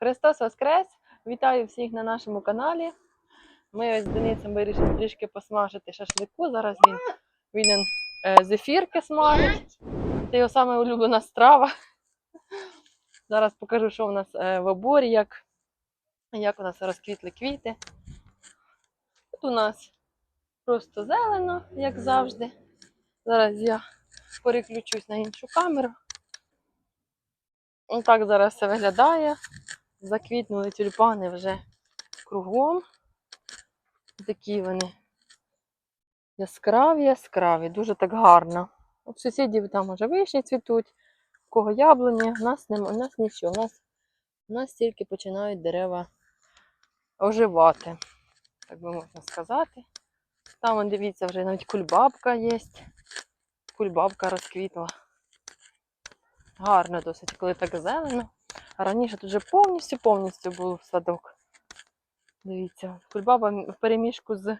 Христос Воскрес! Вітаю всіх на нашому каналі. Ми з Денисом вирішили трішки посмажити шашлику. Зараз він він е, зефірки смажить. Це його саме улюблена страва. Зараз покажу, що в нас е, в оборі, як, як у нас розквітли квіти. Тут у нас просто зелено, як завжди. Зараз я переключусь на іншу камеру. Отак зараз все виглядає. Заквітнули тюльпани вже кругом. Такі вони яскраві, яскраві, дуже так гарно. У сусідів там вже вишні цвітуть, у кого яблуні, у нас нема, у нас нічого. У нас, у нас тільки починають дерева оживати, так би можна сказати. Там, дивіться, вже навіть кульбабка є. Кульбабка розквітла. Гарно досить, коли так зелено. А раніше тут вже повністю повністю був садок. Дивіться, кульбаба в переміжку з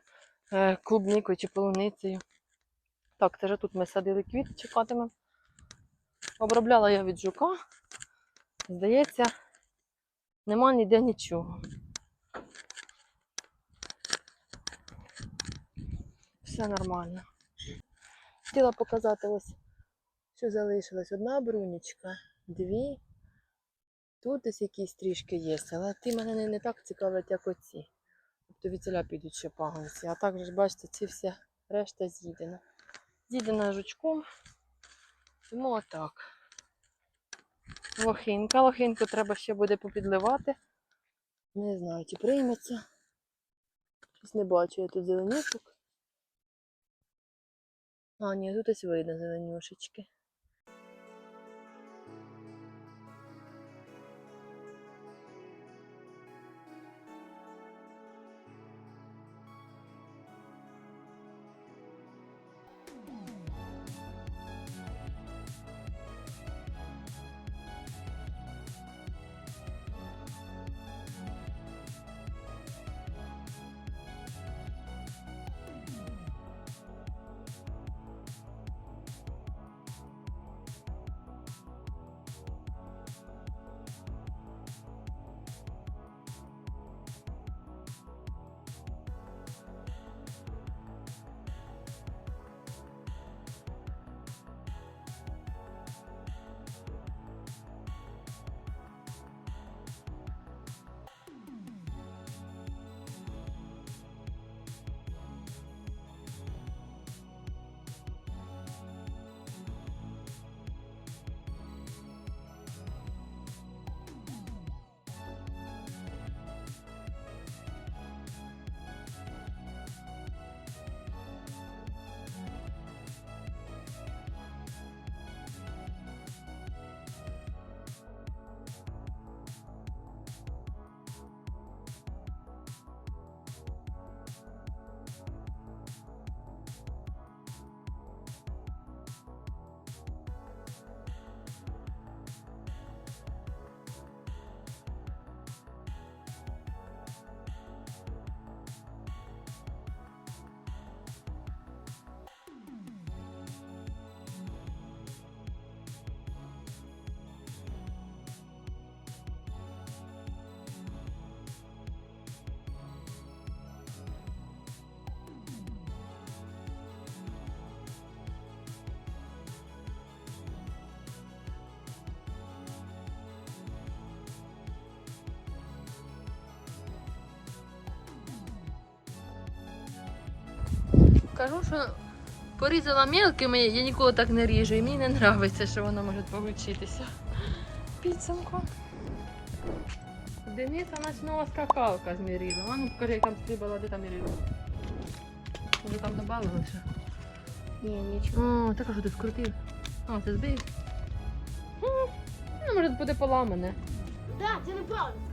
е, клубникою чи полуницею. Так, це вже тут ми садили квіти, чекатимемо. Обробляла я від жука. Здається, нема ніде нічого. Все нормально. Хотіла показати ось, що залишилось. Одна брунічка, дві. Тут десь якісь трішки є, але ті мене не, не так цікавлять, як оці. Тобто від ціля підуть ще паганці. А також бачите, ці вся решта з'їдена. З'їдена жучком. Тому отак. Лохинка. Лохинку треба ще буде попідливати. Не знаю, чи прийметься. Щось не бачу я тут зеленючок. А, ні, тут ось видно зеленюшечки. Кажу, що порізала мелкими, я ніколи так не ріжу, і мені не подобається, що воно може получитися. Підсумку. Дениса у нас нова скакалка з Мірілом. А ну покажи, як там стрибала, де там Міріло. Вже там добавили ще. Ні, нічого. О, так а що ти скрутив? А, це збив? Ну, може буде поламане. Да, це неправильно.